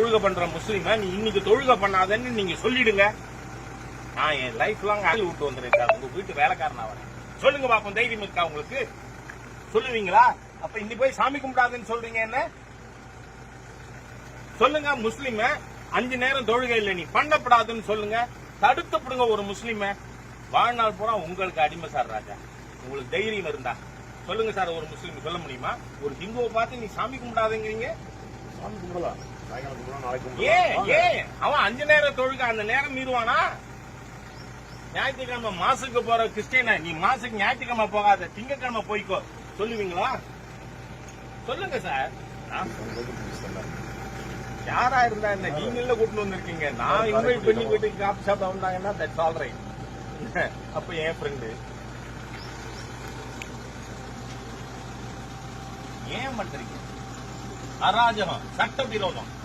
தொழுக பண்ற முஸ்லீம நீ இன்னைக்கு தொழுக பண்ணாதன்னு நீங்க சொல்லிடுங்க. நான் என் லைஃப் லாங் அழி விட்டு வந்துருக்கேன் உங்க வீட்டு வேலைக்காரன் வரேன் சொல்லுங்க பாப்போம் தைரியம் இருக்கா உங்களுக்கு? சொல்லுவீங்களா? அப்ப இன்னைக்கு போய் சாமி கும்பிடாதுன்னு சொல்றீங்க என்ன? சொல்லுங்க முஸ்லிம அஞ்சு நேரம் தொழுகை இல்லை நீ பண்ணப்படாதுன்னு சொல்லுங்க. தடுத்து பிடுங்க ஒரு முஸ்லிம. வாழ்நாள் பூரா உங்களுக்கு அடிமை சார் ராஜா. உங்களுக்கு தைரியம் இருந்தா. சொல்லுங்க சார் ஒரு முஸ்லீம் சொல்ல முடியுமா? ஒரு ஹிந்துவை பார்த்து நீ சாமி கும்பிடாதுங்கிறீங்க. சாமி கும்பிடலாம் சாயங்காலம் கும்பிடலாம் நாளைக்கு ஏன் ஏன் அவன் அஞ்சு நேரம் தொழுக அந்த நேரம் மீறுவானா? ஞாயிற்றுக்கிழமை மாசுக்கு போற கிறிஸ்டியனா நீ மாசுக்கு ஞாயிற்றுக்கிழமை போகாத திங்கக்கிழமை போய்க்கோ. சொல்லுவீங்களா? சொல்லுங்க சார்? யாரா இருந்தா என்ன? நீங்கள கூட்டு வந்திருக்கீங்க. நான் இன்வைட் பண்ணி காப்பி சாப்பிட வந்தாங்கன்னா தட்ஸ் ஆல் ரைட் அப்ப என் ஃப்ரெண்டு ஏன் பண்றீங்க அராஜகம் சட்டவிரோதம்.